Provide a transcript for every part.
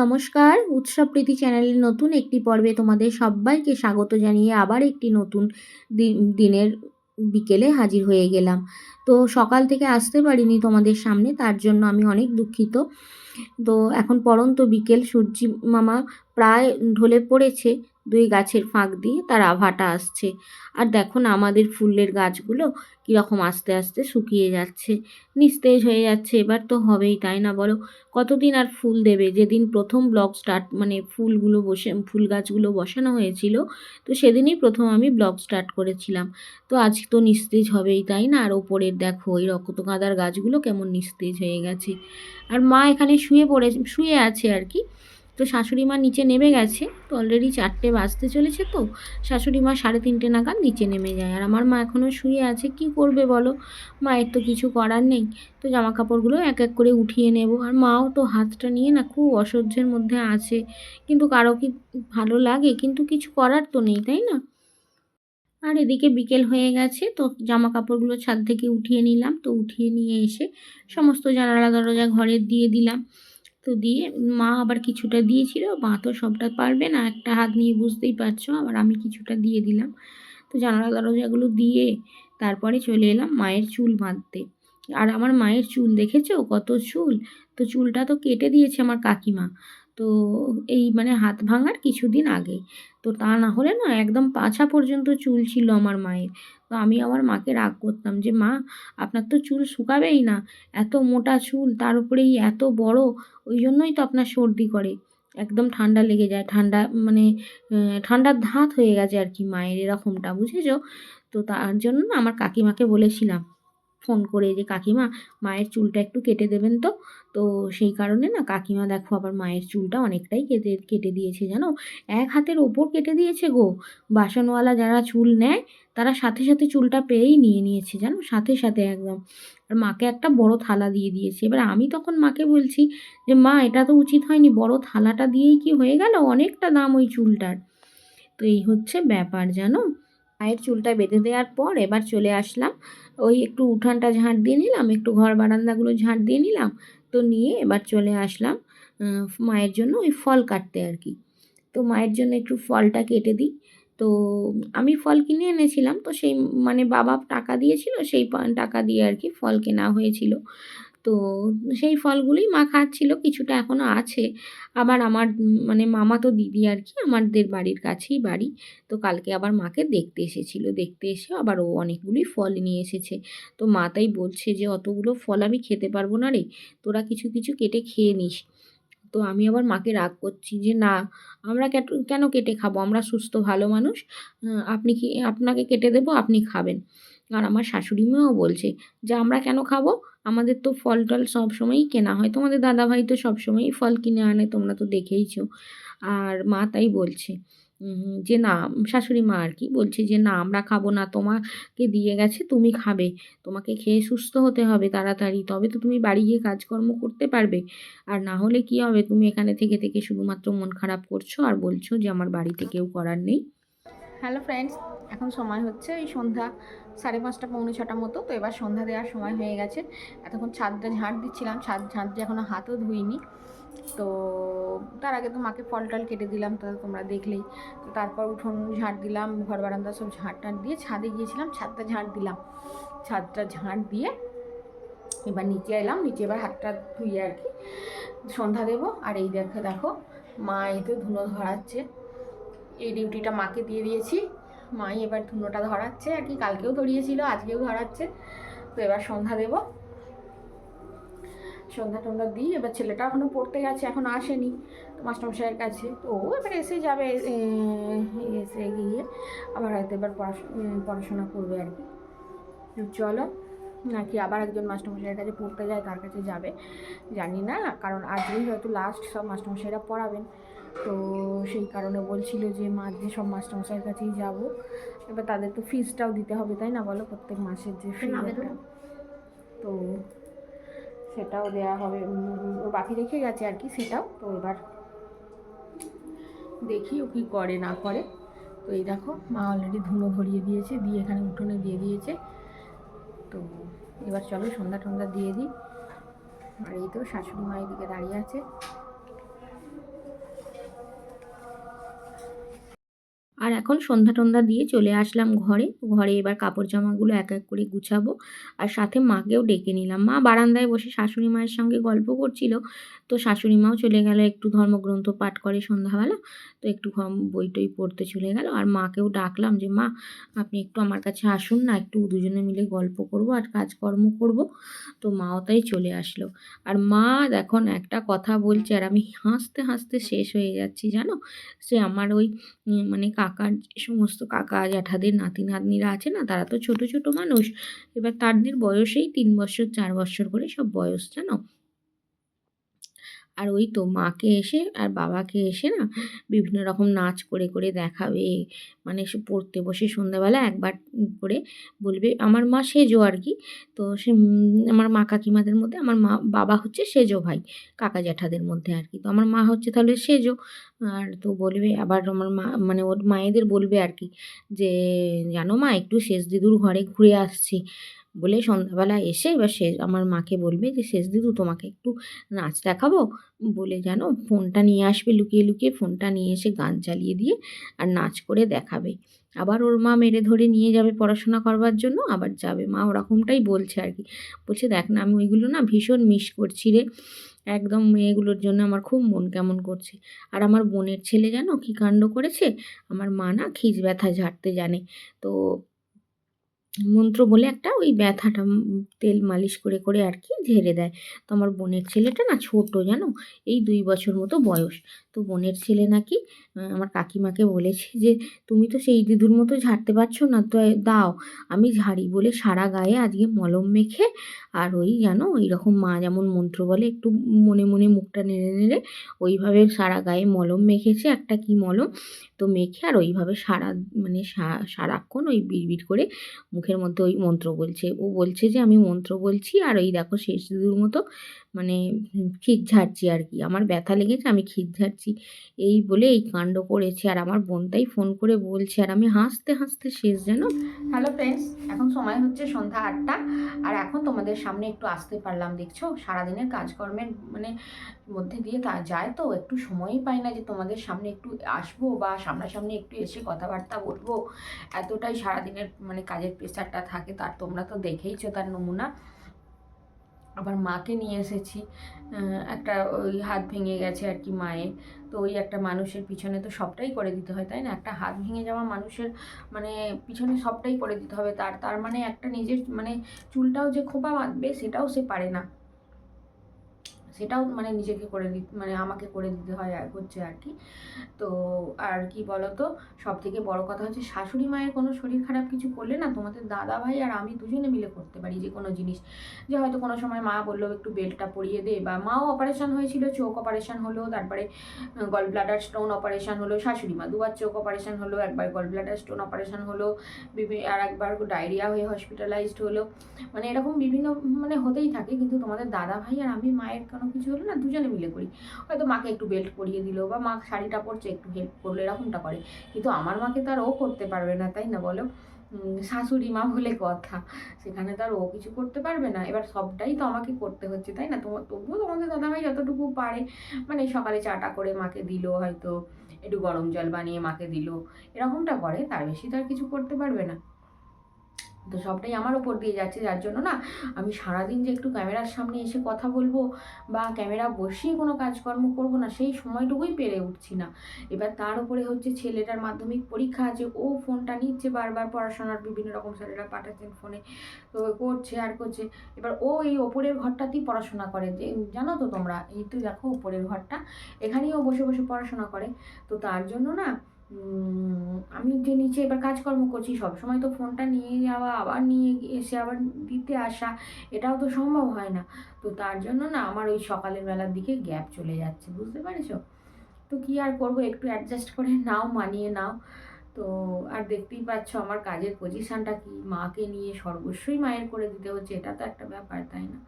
নমস্কার, উৎসব প্রীতি চ্যানেলের নতুন একটি পর্বে তোমাদের সবাইকে স্বাগত জানিয়ে আবার একটি নতুন দিনের বিকেলে হাজির হয়ে গেলাম। তো সকাল থেকে আসতে পারিনি তোমাদের সামনে, তার জন্য আমি অনেক দুঃখিত। তো এখন পরন্ত বিকেল, সূর্যি মামা প্রায় ঢলে পড়েছে দুই গাছের ফাঁক দিয়ে তার আভাটা আসছে। আর দেখো না, আমাদের ফুলের গাছগুলো কীরকম আস্তে আস্তে শুকিয়ে যাচ্ছে। নিস্তেজ হয়ে যাচ্ছে, এবার তো হবেই, তাই না বলো? কতদিন আর ফুল দেবে? যেদিন প্রথম ব্লগ স্টার্ট মানে ফুলগুলো বসে, ফুল গাছগুলো বসানো হয়েছিল, তো সেদিনই প্রথম আমি ব্লগ স্টার্ট করেছিলাম। তো আজ তো নিস্তেজ হবেই, তাই না? আর ওপরের দেখো, এই রক্ত গাঁদার গাছগুলো কেমন নিস্তেজ হয়ে গেছে। আর মা এখানে শুয়ে পড়ে, শুয়ে আছে আর কি। তো শাশুড়ি মা নিচে নেমে গেছে, তো অলরেডি চারটে বাজতে চলেছে তো, শাশুড়ি মা সাড়ে তিনটে নাগাদ নিচে নেমে যায়। আর আমার মা এখনও শুয়ে আছে, কি করবে বলো? মায়ের তো কিছু করার নেই, তো জামা কাপড়গুলো এক এক করে উঠিয়ে নেব। আর মাও তো হাতটা নিয়ে না খুব অসহ্যের মধ্যে আছে, কিন্তু কারও কি ভালো লাগে? কিন্তু কিছু করার তো নেই, তাই না? আর এদিকে বিকেল হয়ে গেছে, তো জামা কাপড়গুলো ছাদ থেকে উঠিয়ে নিলাম। তো উঠিয়ে নিয়ে এসে সমস্ত জানালা দরজা ঘরের দিয়ে দিলাম। তো দিয়ে মা আবার কিছুটা দিয়েছিল, মা তো সবটা পারবে না, একটা হাত নিয়ে বুঝতেই পারছ, আবার আমি কিছুটা দিয়ে দিলাম। তো জানালা দরজাগুলো দিয়ে তারপরে চলে এলাম মায়ের চুল বাঁধতে। আর আমার মায়ের চুল দেখেছ কত চুল? তো চুলটা তো কেটে দিয়েছে আমার কাকিমা। তো এই মানে হাত ভাঙার কিছুদিন আগে। তো তা না হলে না একদম পাছা পর্যন্ত চুল ছিল আমার মায়ের। তো আমি আমার মাকে রাগ করতাম যে, মা, আপনার তো চুল শুকাবেই না, এত মোটা চুল, তার উপরেই এত বড়, ওই জন্যই তো আপনার সর্দি করে। একদম ঠান্ডা লেগে যায়, ঠান্ডা মানে ঠান্ডার ধাত হয়ে গেছে আর কি মায়ের এরকমটা, বুঝেছ? তো তার জন্য আমার কাকিমাকে বলেছিলাম ফোন করে যে কাকিমা, মায়ের চুলটা একটু কেটে দেবেন তো? তো সেই কারণে না কাকিমা দেখো আবার মায়ের চুলটা অনেকটাই কেটে কেটে দিয়েছে জানো? এক হাতের ওপর কেটে দিয়েছে গো। বাসনওয়ালা যারা চুল নেয়, তারা সাথে সাথে চুলটা পেয়েই নিয়ে নিয়েছে জানো? সাথে সাথে একদম। আর মাকে একটা বড় থালা দিয়ে দিয়েছে। এবার আমি তখন মাকে বলছি যে, মা, এটা তো উচিত হয়নি। বড় থালাটা দিয়েই কি হয়ে গেল? অনেকটা দাম ওই চুলটার। তো এই হচ্ছে ব্যাপার জানো? মায়ের চুলটা বেঁধে দেওয়ার পর এবার চলে আসলাম। ওই একটু উঠানটা ঝাঁট দিয়ে নিলাম, একটু ঘর বারান্দাগুলো ঝাঁট দিয়ে নিলাম, তো নিয়ে এবার চলে আসলাম মায়ের জন্য ওই ফল কাটতে আর কি। তো মায়ের জন্য একটু ফলটা কেটে দিই, তো আমি ফল কিনে এনেছিলাম, তো সেই মানে বাবা টাকা দিয়েছিল, সেই টাকা দিয়ে আর কি ফল কেনা হয়েছিল। তো সেই ফলগুলোই মা খাচ্ছিল, কিছুটা এখনও আছে। আবার আমার মানে মামা তো দিদি আর কি, আমাদের বাড়ির কাছেই বাড়ি। তো কালকে আবার মাকে দেখতে এসেছিল। দেখতে এসে আবার ও অনেকগুলি ফল নিয়ে এসেছে। তো মা তাই বলছে যে, অতগুলো ফল আমি খেতে পারব না রে, তোরা কিছু কিছু কেটে খেয়ে নিস। তো আমি আবার মাকে রাগ করছি যে, না, আমরা কেন কেটে খাব? আমরা সুস্থ, ভালো মানুষ। আপনি কি, আপনাকে কেটে দেবো, আপনি খাবেন। আর আমার শাশুড়ি মেয়েও বলছে, যে আমরা কেন খাব? আমাদের তো ফল টল সবসময়ই কেনা হয়। তোমাদের দাদাভাই তো সবসময়ই ফল কিনে আনে, তোমরা তো দেখেইছো। আর মা তাই বলছে যে না, শাশুড়ি মা আর কি বলছে যে, না, আমরা খাব না, তোমাকে দিয়ে গেছে, তুমি খাবে। তোমাকে খেয়ে সুস্থ হতে হবে তাড়াতাড়ি। তবে তো তুমি বাড়ি গিয়ে কাজকর্ম করতে পারবে। আর না হলে কি হবে? তুমি এখানে থেকে থেকে শুধুমাত্র মন খারাপ করছ আর বলছো যে, আমার বাড়িতে কেউ করার নেই। হ্যালো ফ্রেন্ডস, এখন সময় হচ্ছে এই সন্ধ্যা সাড়ে পাঁচটা, পৌনে ছটা মতো। তো এবার সন্ধ্যা দেওয়ার সময় হয়ে গেছে। এতক্ষণ ছাদটা ঝাঁট দিচ্ছিলাম, ছাদ ঝাঁট দিয়ে এখনও হাতও ধুইনি। তো তার আগে তো মাকে ফল টল কেটে দিলাম, তো তোমরা দেখলেই। তো তারপর উঠোন ঝাঁট দিলাম, ঘর বারান্দা সব ঝাঁট টাঁট দিয়ে ছাদে গিয়েছিলাম, ছাদটা ঝাঁট দিলাম। ছাদটা ঝাঁট দিয়ে এবার নিচে এলাম, নিচে এবার হাতটা ধুয়ে আর কি সন্ধ্যা দেবো। আর এই দেখো দেখো, মা এই তো ধুনো ধরাচ্ছে। এই ডিউটিটা মাকে দিয়ে দিয়েছি। মাই এবার ধুনোটা ধরাচ্ছে, আর কি কালকেও ধরিয়েছিল, আজকেও ধরাচ্ছে। তো এবার সন্ধ্যা দেব। সন্ধ্যা টন্ধ্যা দিই, এবার ছেলেটা এখনও পড়তে গেছে, এখন আসেনি মাস্টারমশাইয়ের কাছে। তো ও এবার এসে যাবে এসে গিয়ে আবার হয়তো এবার পড়াশো- পড়াশোনা করবে আর কি। চলো নাকি আবার একজন মাস্টারমশাইয়ের কাছে পড়তে যায় তার কাছে যাবে? জানি না কারণ আজকেই হয়তো লাস্ট সব মাস্টারমশাইরা পড়াবেন। তো সেই কারণে বলছিল যে মা আজকে সব মাস্টারমশাইয়ের কাছেই যাব। এবার তাদের তো ফিজটাও দিতে হবে তাই না বলো? প্রত্যেক মাসের যে তো। সেটাও দেওয়া হবে। ও বাকি রেখে গেছে আর কি সেটাও। তো এবার দেখি ও কী করে না করে। তো এই দেখো মা অলরেডি ধুনো ধরিয়ে দিয়েছে দিয়ে এখানে উঠোনে দিয়ে দিয়েছে। তো এবার চলো সন্ধ্যা টন্ধ্যা দিয়ে দিই। আর এই তো শাশুড়ি মা এদিকে দাঁড়িয়ে আছে। আর এখন সন্ধ্যা টন্ধা দিয়ে চলে আসলাম ঘরে। ঘরে এবার কাপড় জামাগুলো এক এক করে গুছাবো আর সাথে মাকেও ডেকে নিলাম। মা বারান্দায় বসে শাশুড়ি মায়ের সঙ্গে গল্প করছিল। তো শাশুড়ি মাও চলে গেল, একটু ধর্মগ্রন্থ পাঠ করে সন্ধ্যাবেলা। তো একটু বই টই পড়তে চলে গেল। আর মাকেও ডাকলাম যে, মা, আপনি একটু আমার কাছে আসুন না, একটু দুজনে মিলে গল্প করব আর কাজকর্ম করব। তো মাও তাই চলে আসলো। আর মা দেখুন, একটা কথা বলছে আর আমি হাসতে হাসতে শেষ হয়ে যাচ্ছি, জানো? সে আমার ওই মানে কাকার যে সমস্ত কাকা, জ্যাঠাদের নাতি, নাতনিরা আছে না, তারা তো ছোট ছোট মানুষ। এবার তাদের বয়সেই তিন বছর, চার বছর করে সব বয়স, জানো? আর ওই তো মাকে এসে আর বাবাকে এসে না বিভিন্ন রকম নাচ করে করে দেখাবে। মানে সে পড়তে বসে সন্ধ্যাবেলা একবার করে বলবে, আমার মা সেজো আর কি। তো সে আমার মা কাকিমাদের মধ্যে, আমার মা বাবা হচ্ছে সেজো ভাই, কাকা জ্যাঠাদের মধ্যে আর কি। তো আমার মা হচ্ছে তাহলে সেজো। আর তো বলবে, আবার আমার মা মানে ওর মায়েদের বলবে আর কি যে, জানো মা, একটু শেষ দিদুর ঘরে ঘুরে আসছি। বলে সন্ধ্যাবেলা এসে এবার শেষ আমার মাকে বলবে যে, শেষ দিদু, তোমাকে একটু নাচ দেখাবো? বলে জানো ফোনটা নিয়ে আসবে, লুকিয়ে লুকিয়ে ফোনটা নিয়ে এসে গান চালিয়ে দিয়ে আর নাচ করে দেখাবে। আবার ওর মা মেরে ধরে নিয়ে যাবে পড়াশোনা করবার জন্য, আবার যাবে। মা ওরকমটাই বলছে আর কি। বলছে, দেখ না, আমি ওইগুলো না ভীষণ মিস করছি রে। একদম মেয়েগুলোর জন্য আমার খুব মন কেমন করছে। আর আমার বোনের ছেলে জানো কী কাণ্ড করেছে? আমার মা না খিজ ব্যথা ঝাড়তে জানে। তো মন্ত্র বলে একটা ওই ব্যথাটা তেল মালিশ করে করে আর কি ঝেড়ে দেয়। তো আমার বোনের ছেলেটা না ছোট, জানো? এই দুই বছর মতো বয়স। তো বোনের ছেলে নাকি আমার কাকিমাকে বলেছে যে, তুমি তো সেই দিদুর মতো ঝাড়তে পারছ না, তো দাও। আমি ঝাড়ি বলে সারা গায়ে আজকে মলম মেখে আর ওই জানো রকম মা যেমন মন্ত্র বলে, একটু মনে মনে মুখটা নেড়ে নেড়ে ওইভাবে সারা গায়ে মলম মেখেছে, একটা কি মলম? তো মেখে আর ওইভাবে সারা মানে সারাক্ষণ ওই বিড়বিড় করে মুখের মধ্যে ওই মন্ত্র বলছে। ও বলছে যে, আমি মন্ত্র বলছি আর ওই দেখো শেষ দিদুর মতো মানে খির ঝাড়ছি আর কি। আমার ব্যথা লেগেছে, আমি খির ঝাড়ছি। এই বলে এই কাণ্ড করেছে আর আমার বোনটাই ফোন করে বলছে, আর আমি হাসতে হাসতে শেষ যেন হ্যালো ফ্রেন্ডস এখন সময় হচ্ছে সন্ধ্যা আটটা, আর এখন তোমাদের সামনে একটু আসতে পারলাম, দেখছ? সারাদিনের কাজকর্মের মানে মধ্যে দিয়ে তা যায় তো, একটু সময়ই পাই না যে তোমাদের সামনে একটু আসব বা সামনাসামনি একটু এসে কথাবার্তা বলব। এতটাই সারাদিনের মানে কাজের প্রেশারটা থাকে, তার তোমরা তো দেখেইছো তার নমুনা। আবার মাকে নিয়ে এসেছি। একটা ওই হাত ভেঙে গেছে আর কি মায়ের তো ওই একটা মানুষের পিছনে তো সবটাই করে দিতে হয়, তাই না? একটা হাত ভেঙে যাওয়া মানুষের মানে পিছনে সবটাই করে দিতে হবে। তার তার মানে একটা নিজের মানে চুলটাও যে খোপা বাঁধবে সেটাও সে পারে না। সেটাও মানে নিজেকে করে দিতে মানে আমাকে করে দিতে হয় হচ্ছে আর কি। তো আর কি বলতো সব থেকে বড় কথা হচ্ছে শাশুড়ি মায়ের কোনো শরীর খারাপ কিছু করলে না তোমাদের দাদা ভাই আর আমি দুজনে মিলে করতে পারি যে কোনো জিনিস। যে হয়তো কোনো সময় মা বলল একটু বেল্টটা পরিয়ে দে বা মাও অপারেশন হয়েছিল, চোখ অপারেশন হলো, তারপরে গল ব্লাডার স্টোন অপারেশন হলো, শাশুড়ি মা দুবার চোখ অপারেশন হলো, একবার গল ব্লাডার স্টোন অপারেশন হলো আর একবার ডায়রিয়া হয়ে হসপিটালাইজড হলো। মানে এরকম বিভিন্ন মানে হতেই থাকে, কিন্তু তোমাদের দাদা ভাই আর আমি মায়ের কোনো কিছু হলো না, দুজনে মিলে করি। হয়তো মাকে একটু বেল্ট পরিয়ে দিল বা মা শাড়িটা পরছে, একটু হেল্প করল, এরকমটা করে। কিন্তু আমার মাকে তো আর ও করতে পারবে না, তাই না বলো? শাশুড়ি মা বলে কথা। সেখানে তো আর ও কিছু করতে পারবে না। এবার সবটাই তো আমাকে করতে হচ্ছে, তাই না? তোমার তবুও তোমাদের দাদাভাই যতটুকু পারে মানে সকালে চাটা করে মাকে দিল, হয়তো একটু গরম জল বানিয়ে মাকে দিল, এরকমটা করে। তার বেশি তো আর কিছু করতে পারবে না। তো সবটাই আমার ওপর দিয়ে যাচ্ছে, যার জন্য না আমি সারাদিন যে একটু ক্যামেরার সামনে এসে কথা বলব বা ক্যামেরা বসিয়ে কোনো কাজকর্ম করব না, সেই সময়টুকুই পেরে উঠছি না। এবার তার উপরে হচ্ছে ছেলেটার মাধ্যমিক পরীক্ষা আছে, ও ফোনটা নিচ্ছে বারবার পড়াশোনার বিভিন্ন রকম স্যারেরা পাঠাচ্ছেন ফোনে, তো করছে আর করছে। এবার ও এই ওপরের ঘরটাতেই পড়াশোনা করে, যে জানো তো তোমরা, এই তো দেখো ওপরের ঘরটা, এখানেই ও বসে বসে পড়াশোনা করে। তো তার জন্য না আমি যে নিচে এবার কাজকর্ম করছি সব সময় তো ফোনটা নিয়ে যাওয়া, আবার নিয়ে এসে আবার দিতে আসা, এটাও তো সম্ভব হয় না। তো তার জন্য না আমার ওই সকালের বেলার দিকে গ্যাপ চলে যাচ্ছে, বুঝতে পারছ? তো কি আর করব, একটু অ্যাডজাস্ট করে নাও, মানিয়ে নাও। তো আর দেখতেই পাচ্ছ আমার কাজের পজিশানটা কি, মাকে নিয়ে সর্বস্বই মায়ের করে দিতে হচ্ছে, এটা তো একটা ব্যাপার, তাই না?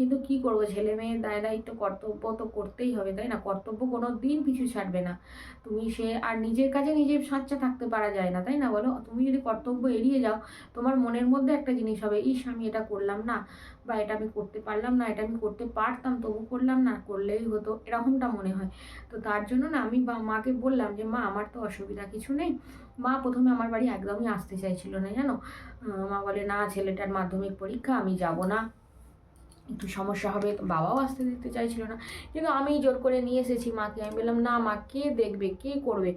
কিন্তু কি করব? ছেলে মেয়ের দায় দায়িত্ব, কর্তব্য তো করতেই হবে, তাই না? কর্তব্য কোনো দিন পিছু ছাড়বে না। তুমি সে, আর নিজের কাছে নিজে সাচ্চা থাকতে পারা যায় না, তাই না বলো? তুমি যদি কর্তব্য এড়িয়ে যাও, তোমার মনের মধ্যে একটা জিনিস হবে, ইস, আমি এটা করলাম না, বা এটা আমি করতে পারলাম না, এটা আমি করতে পারতাম, তবু করলাম না, করলেই হতো। এরকমটা মনে হয়। তো তার জন্য না আমি বা মাকে বললাম যে, মা, আমার তো অসুবিধা কিছু নেই। মা প্রথমে আমার বাড়ি একদমই আসতে চাইছিল না, জানো? মা বলে, না, ছেলেটার মাধ্যমিক পরীক্ষা, আমি যাব না। সমস্যা হবে, বাবাও আসতে দিতে চাইছিল না। কিন্তু আমি জোর করে নিয়ে এসেছি মাকে। আমি বললাম, না মা, কে দেখবে? কে করবে?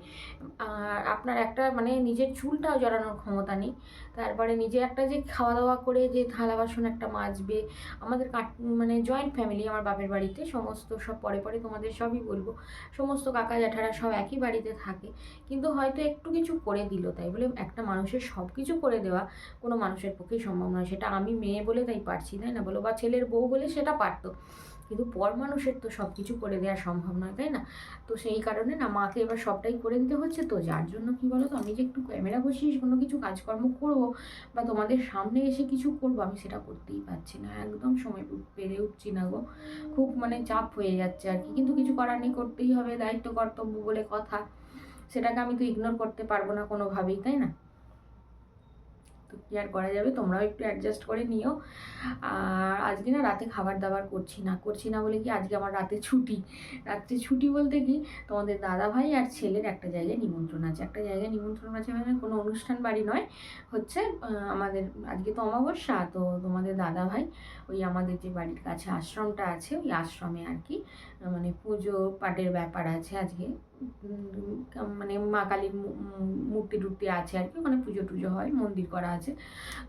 আপনার একটা মানে নিজের চুলটাও জড়ানোর ক্ষমতা নেই। তারপরে নিজে একটা যে খাওয়া দাওয়া করে যে থালা বাসন একটা মাজবে, আমাদের কাট মানে জয়েন্ট ফ্যামিলি আমার বাপের বাড়িতে, সমস্ত সব পরে পরে তোমাদের সবই বলব। সমস্ত কাকা জ্যাঠারা সব একই বাড়িতে থাকে। কিন্তু হয়তো একটু কিছু করে দিল তাই বলে একটা মানুষের সব কিছু করে দেওয়া কোনো মানুষের পক্ষেই সম্ভব নয়। সেটা আমি মেয়ে বলে তাই পারছি, তাই না? বলো? বা ছেলের বউ বলে সেটা পারতো। কিন্তু পর মানুষের তো সব কিছু করে দেওয়া সম্ভব নয়, তাই না? তো সেই কারণে না মাকে এবার সবটাই করে দিতে হচ্ছে। তো যার জন্য কি বলো তো আমি যে একটু ক্যামেরা বসিয়ে কোনো কিছু কাজকর্ম করব বা তোমাদের সামনে এসে কিছু করব, আমি সেটা করতেই পারছি না। একদম সময় পেরে উঠছি না গো। খুব মানে চাপ হয়ে যাচ্ছে আর কি। কিন্তু কিছু করার নেই, করতেই হবে। দায়িত্ব, কর্তব্য বলে কথা। সেটাকে আমি তো ইগনোর করতে পারব না কোনোভাবেই, তাই না? তো কী আর করা যাবে? তোমরাও একটু অ্যাডজাস্ট করে নিও। আর আজকে না রাতে খাবার দাবার করছি না। করছি না বলে কি আজকে আমার রাতে ছুটি। রাত্রে ছুটি বলতে কি তোমাদের দাদা ভাই আর ছেলের একটা জায়গায় নিমন্ত্রণ আছে। একটা জায়গায় নিমন্ত্রণ আছে মানে কোনো অনুষ্ঠান বাড়ি নয়। হচ্ছে আমাদের আজকে তো অমাবস্যা, তো তোমাদের দাদা ভাই ওই আমাদের যে বাড়ির কাছে আশ্রমটা আছে, ওই আশ্রমে আর কি মানে পুজো পাঠের ব্যাপার আছে আজকে। মানে মা কালীর মূর্তি টুর্তি আছে আর কি। ওখানে পুজো টুজো হয়, মন্দির করা আছে।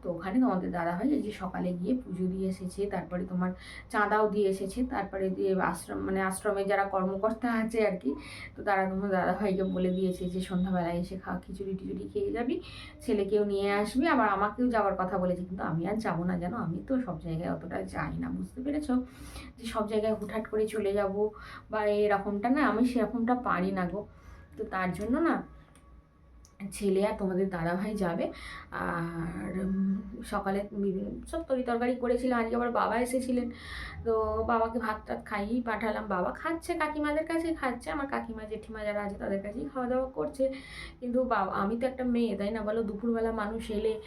তো ওখানে তোমাদের দাদা ভাই এই যে সকালে গিয়ে পুজো দিয়ে এসেছে, তারপরে তোমার চাঁদাও দিয়ে এসেছে, তারপরে দিয়ে আশ্রম মানে আশ্রমে যারা কর্মকর্তা আছে আর কি, তো তারা তোমার দাদা ভাইকে বলে দিয়েছে যে, সন্ধ্যাবেলায় এসে খাওয়া খিচুড়ি টিচুড়ি খেয়ে যাবি, ছেলেকেও নিয়ে আসবি, আবার আমাকেও যাওয়ার কথা বলেছে, কিন্তু আমি আর যাব না জানো? আমি তো সব জায়গায় অতটা যাই না, বুঝতে পেরেছ? যে সব জায়গায় হুটহাট করে চলে যাব, বা এরকমটা না, আমি সেরকমটা পারি না গো। তো তার জন্য না ছেলে আর তোমাদের দাদাভাই যাবে। আর সকালে বিভিন্ন সব তরি তরকারি করেছিলাম। আজকে আবার বাবা এসেছিলেন। তো বাবাকে ভাত টাত খাইয়েই পাঠালাম। বাবা খাচ্ছে, কাকিমাদের কাছে খাচ্ছে। আমার কাকিমা, জেঠিমা যারা আছে তাদের কাছেই খাওয়া দাওয়া করছে। কিন্তু বাবা, আমি তো একটা মেয়ে, তাই না বলো? দুপুরবেলা মানুষ এলে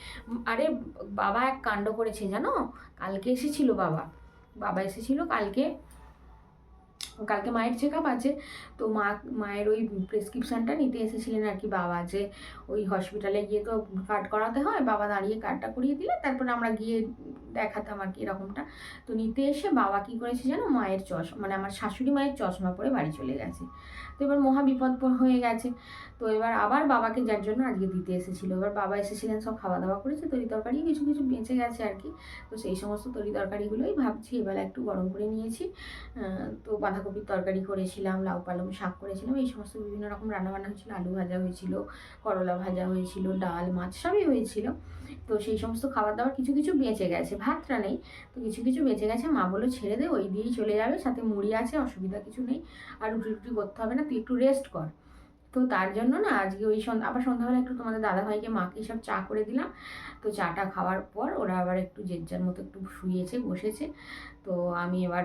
আরে বাবা এক কাণ্ড করেছে, জানো? কালকে এসেছিল বাবা। বাবা এসেছিল কালকে কালকে মায়ের চেক আপ আছে, তো মা, মায়ের ওই প্রেসক্রিপশানটা নিতে এসেছিলেন আর কি বাবা যে ওই হসপিটালে গিয়ে তো কার্ড করাতে হয়, বাবা দাঁড়িয়ে কার্ডটা করিয়ে দিলে তারপরে আমরা গিয়ে দেখাতাম আর কি এরকমটা। তো নিতে এসে বাবা কী করেছে জানো, মায়ের চশ মানে আমার শাশুড়ি মায়ের চশমা পরে বাড়ি চলে গেছে। তো এবার মহা বিপদ হয়ে গেছে। তো এবার আবার বাবাকে যার জন্য আজকে দিতে এসেছিল। এবার বাবা এসেছিলেন, সব খাওয়া দাওয়া করেছে, তরি তরকারি, কিছু কিছু বেঁচে গেছে আর কি। তো সেই সমস্ত তরি তরকারিগুলোই ভাবছি এবেলা একটু গরম করে নিয়েছি। তো বাঁধাকপির তরকারি করেছিলাম, লাউ পালং শাক করেছিলাম, এই সমস্ত বিভিন্ন রকম রান্নাবান্না হয়েছিল, আলু ভাজা হয়েছিল, করলা ভাজা হয়েছিল, ডাল, মাছ, সবই হয়েছিল। তো সেই সমস্ত খাবার দাবার কিছু কিছু বেঁচে গেছে, ভাতটা নেই। তো কিছু কিছু বেঁচে গেছে, মা বলল, ছেড়ে দে, ওই দিয়েই চলে যাবে, সাথে মুড়ি আছে, অসুবিধা কিছু নেই, আর রুটি রুটি করতে হবে না, তুই একটু রেস্ট কর। তো তার জন্য না, আজকে ওই আবার সন্ধ্যাবেলা একটু তোমাদের দাদাভাইকে, মাকে সব চা করে দিলাম। তো চাটা খাওয়ার পর ওরা আবার একটু যে যার মতো একটু শুয়েছে, বসেছে। তো আমি এবার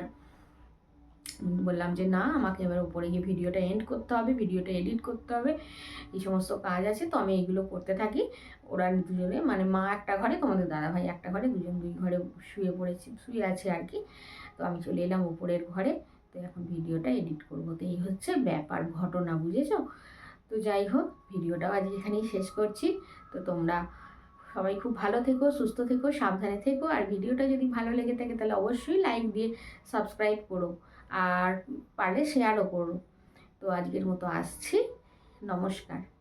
বললাম যে না, আমাকে এবার উপরে গিয়ে ভিডিওটা এন্ড করতে হবে, ভিডিওটা এডিট করতে হবে, এই সমস্ত কাজ আছে, তো আমি এইগুলো করতে থাকি। ওরা দুজনে মানে মা একটা ঘরে, তোমাদের দাদা ভাই একটা ঘরে, দুজন দুই ঘরে শুয়ে পড়েছে, শুয়ে আছে আর কি। তো আমি চলে এলাম উপরের ঘরে, তো এখন ভিডিওটা এডিট করব। তো এই হচ্ছে ব্যাপার, ঘটনা, বুঝেছ? তো যাই হোক, ভিডিওটাও আজ এখানেই শেষ করছি। তো তোমরা সবাই খুব ভালো থেকো, সুস্থ থেকো, সাবধানে থেকো, আর ভিডিওটা যদি ভালো লেগে থাকে, তাহলে অবশ্যই লাইক দিয়ে সাবস্ক্রাইব করো। আর পারলে শেয়ারও করুন তো আজকের মতো আসছি। নমস্কার।